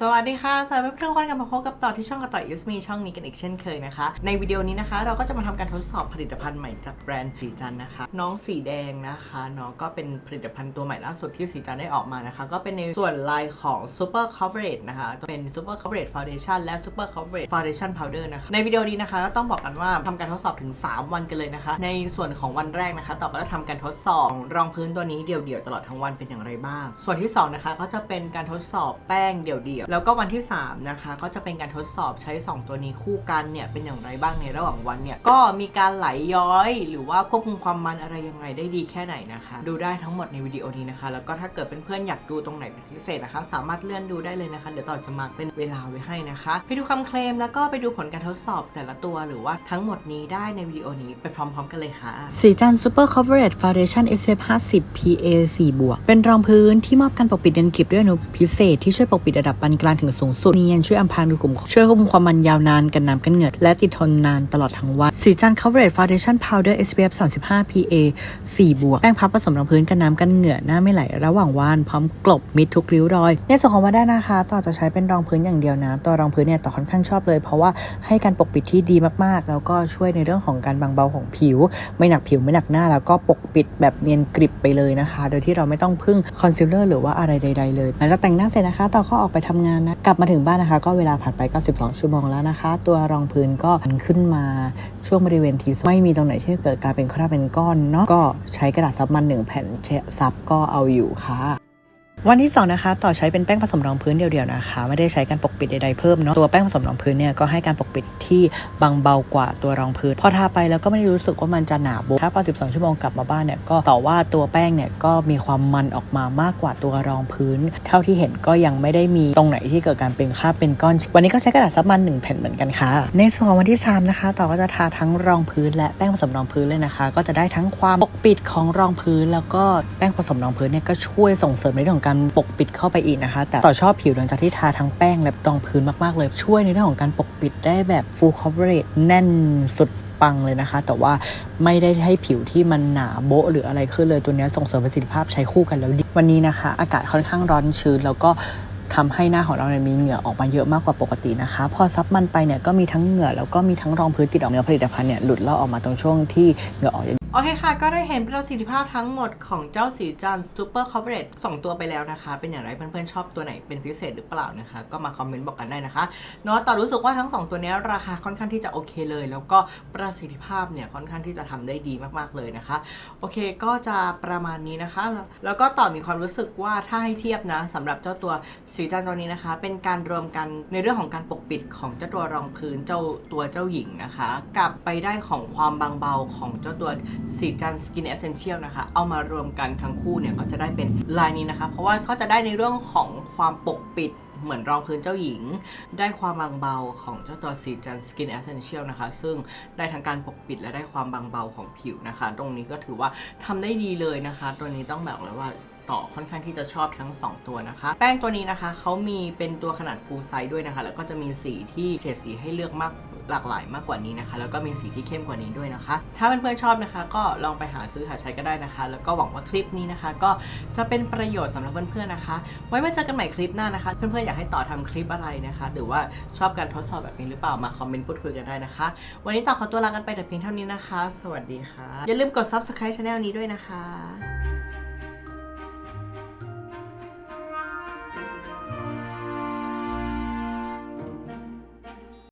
สวัสดีค่ะสวัสดีเพื่อนๆคนกับมาพบกับต่อที่ช่องกระต่อยยูสมีช่องนี้กันอีกเช่นเคยนะคะ ในวิดีโอนี้นะคะ เราก็จะมาทำการทดสอบผลิตภัณฑ์ใหม่จากแบรนด์สีจันนะคะ น้องสีแดงนะคะน้องก็เป็นผลิตภัณฑ์ตัวใหม่ล่าสุดที่สีจันได้ออกมานะคะ ก็เป็นในส่วนลายของ Super Coverage นะคะเป็น Super Coverage Foundation และ Super Coverage Foundation Powder นะคะในวิดีโอนี้นะคะก็ต้องบอกกันว่าทำการทดสอบถึง 3 วันกันเลยนะคะ ในส่วนของวันแรกนะคะ ต่อก็จะทำการทดสอบรองพื้นตัวนี้เดี่ยวๆตลอดทั้งวันเป็นอย่างไรบ้าง ส่วนที่2นะคะก็จะเป็นการทดสอบแป้งเดี่ยวๆแล้วก็วันที่ 3 นะคะ ก็จะเป็นการทดสอบใช้ 2 ตัวนี้คู่กันเนี่ยเป็นอย่างไรบ้างในระหว่างวันเนี่ยก็มีการไหลย้อย หรือว่าควบคุมความมันอะไรยังไงได้ดีแค่ไหนนะคะ ดูได้ทั้งหมดในวิดีโอนี้นะคะ แล้วก็ถ้าเกิดเป็นเพื่อนๆอยากดูตรงไหนเป็นพิเศษนะคะ สามารถเลื่อนดูได้เลยนะคะ เดี๋ยวต่อจะมาร์คเป็นเวลาไว้ให้นะคะ ไปดูคำเคลมแล้วก็ไปดูผลการทดสอบแต่ละตัวหรือว่าทั้งหมดนี้ได้ในวิดีโอนี้ไปพร้อมๆ กันเลยค่ะสีจันทร์ Super Coverage Foundation SPF 50 PA 4บวกเป็นรองพื้นที่มอบการปกปิดเนียนกริบด้วยอนุพิเศษที่ช่วยปกปิดระดับปานกลางถึงสูงสุดเนียนช่วยอำพรางรูขุมช่วยควบคุมความมันยาวนานกันน้ำกันเหงื่อและติดทนนานตลอดทั้งวันสีจันทร์ Coverage Foundation Powder SPF 35 PA 4บวกแป้งพับผสมรองพื้นกันน้ำกันเหงื่อหน้าไม่ไหลระหว่างวันพร้อมกลบมิดทุกริ้วรอย ในส่วนของวันได้นะคะ ต่อจะใช้เป็นรองพื้นอย่างเดียวนะ ตัวรองพื้นเนี่ยต่อค่อนข้างชอบเลย เพราะว่าให้การปกปิดที่ดีมากๆ แล้วก็ช่วยในเรื่องของการบางเบาของผิว ไม่หนักผิวไม่หนักหน้า แล้วก็ปกปิดแบบเนียนกริบไปเลยนะคะ โดยที่เราไม่ต้องพึ่งคอนซีลเลอร์หรือว่าอะไรใด ๆ เลยหลังจากแต่งหน้าเสร็จนะคะ ต่อก็ออกไปทำงานนะกลับมาถึงบ้านนะคะ ก็เวลาผ่านไปก็12 ชั่วโมงแล้วนะคะ ตัวรองพื้นก็ขึ้นมาช่วงบริเวณทีไม่มีตรงไหนที่เกิดการเป็นคราบเป็นก้อนเนาะก็ใช้กระดาษซับมันหนึ่งแผ่นเชะซับก็เอาอยู่ค่ะ วันที่2นะคะต่อใช้เป็นแป้งผสมรองพื้นเดียวๆนะคะ ไม่ได้ใช้การปกปิดใดๆเพิ่มเนาะตัวแป้งผสมรองพื้นเนี่ยก็ให้การปกปิดที่บางเบากว่าตัวรองพื้น พอทาไปแล้วก็ไม่ได้รู้สึกว่ามันจะหนาโบถ้าพอ 12 ชั่วโมงกลับมาบ้านเนี่ยก็ต่อว่าตัวแป้งเนี่ยก็มีความมันออกมามากกว่าตัวรองพื้น เท่าที่เห็นก็ยังไม่ได้มีตรงไหนที่เกิดการเป็นคราบเป็นก้อน วันนี้ก็ใช้กระดาษซับมันหนึ่งแผ่นเหมือนกันค่ะ ในส่วนของวันที่ 3 นะคะ ต่อก็จะทาทั้งรองพื้น และแป้งผสมรองพื้นเลยนะคะ ก็จะได้ทั้งความปกปิดของรองพื้น แล้วก็แป้งผสมรองพื้นเนี่ยก็ช่วยส่งเสริมในเรื่องของการปกปิดเข้าไปอีกนะคะ แต่ต่อชอบผิวหลังจากที่ทาทั้งแป้งและรองพื้นมากๆเลย ช่วยในเรื่องของการปกปิดได้แบบ full coverage แน่นสุดปังเลยนะคะ แต่ว่าไม่ได้ให้ผิวที่มันหนาโบะหรืออะไรขึ้นเลยตัวนี้ส่งเสริมประสิทธิภาพใช้คู่กันแล้วดีวันนี้นะคะ อากาศค่อนข้างร้อนชื้นแล้วก็ทำให้หน้าของเราเนี่ยมีเหงื่อออกมาเยอะมากกว่าปกตินะคะ พอซับมันไปเนี่ยก็มีทั้งเหงื่อแล้วก็มีทั้งรองพื้นติดออกเนื้อผลิตภัณฑ์เนี่ยหลุดลอกออกมาตรงช่วงที่เหงื่อออก โอเคค่ะ ก็ได้เห็นประสิทธิภาพทั้งหมดของเจ้าสีจัน Super Coverage 2ตัวไปแล้วนะคะ เป็นอย่างไรเพื่อนๆ ชอบตัวไหนเป็นพิเศษหรือเปล่านะคะ ก็มาคอมเมนต์บอกกันได้นะคะเนาะต่อรู้สึกว่าทั้ง 2 ตัวนี้ราคาค่อนข้างที่จะโอเคเลย แล้วก็ประสิทธิภาพเนี่ยค่อนข้างที่จะทำได้ดีมากๆเลยนะคะ โอเคก็จะประมาณนี้นะคะ แล้วก็ต่อมีความรู้สึกว่าถ้าให้เทียบนะสำหรับเจ้าตัวสีจันตัวนี้นะคะ เป็นการรวมกันในเรื่องของการปกปิดของเจ้าตัวรองพื้นเจ้าตัวเจ้าหญิงนะคะ กับไปได้ของความบางเบาของเจ้าตัวสีจันสกินเอเซนเชียลนะคะ เอามารวมกันทั้งคู่เนี่ยก็จะได้เป็นลายนี้นะคะ เพราะว่าเขาจะได้ในเรื่องของความปกปิดเหมือนรองพื้นเจ้าหญิง ได้ความบางเบาของเจ้าตัวสีจันสกินเอเซนเชียลนะคะ ซึ่งได้ทั้งการปกปิดและได้ความบางเบาของผิวนะคะ ตรงนี้ก็ถือว่าทำได้ดีเลยนะคะ ตัวนี้ต้องแบบเลยว่า ต่อค่อนข้างที่จะชอบทั้ง 2 ตัวนะคะ แป้งตัวนี้นะคะเขามีเป็นตัวขนาด full size ด้วยนะคะ แล้วก็จะมีสีที่เฉดสีให้เลือกมากหลากหลายมากกว่านี้นะคะ แล้วก็มีสีที่เข้มกว่านี้ด้วยนะคะ ถ้าเพื่อนๆชอบนะคะ ก็ลองไปหาซื้อหาใช้ก็ได้นะคะ แล้วก็หวังว่าคลิปนี้นะคะ ก็จะเป็นประโยชน์สำหรับเพื่อนๆนะคะ ไว้มาเจอกันใหม่คลิปหน้านะคะ เพื่อนๆอยากให้ต่อทำคลิปอะไรนะคะ หรือว่าชอบการทดสอบแบบนี้หรือเปล่ามาคอมเมนต์พูดคุยกันได้นะคะ วันนี้ต่อขอตัวลากันไปแต่เพียงเท่านี้นะคะ สวัสดีค่ะอย่าลืมกด subscribe channel นี้ด้วยนะคะ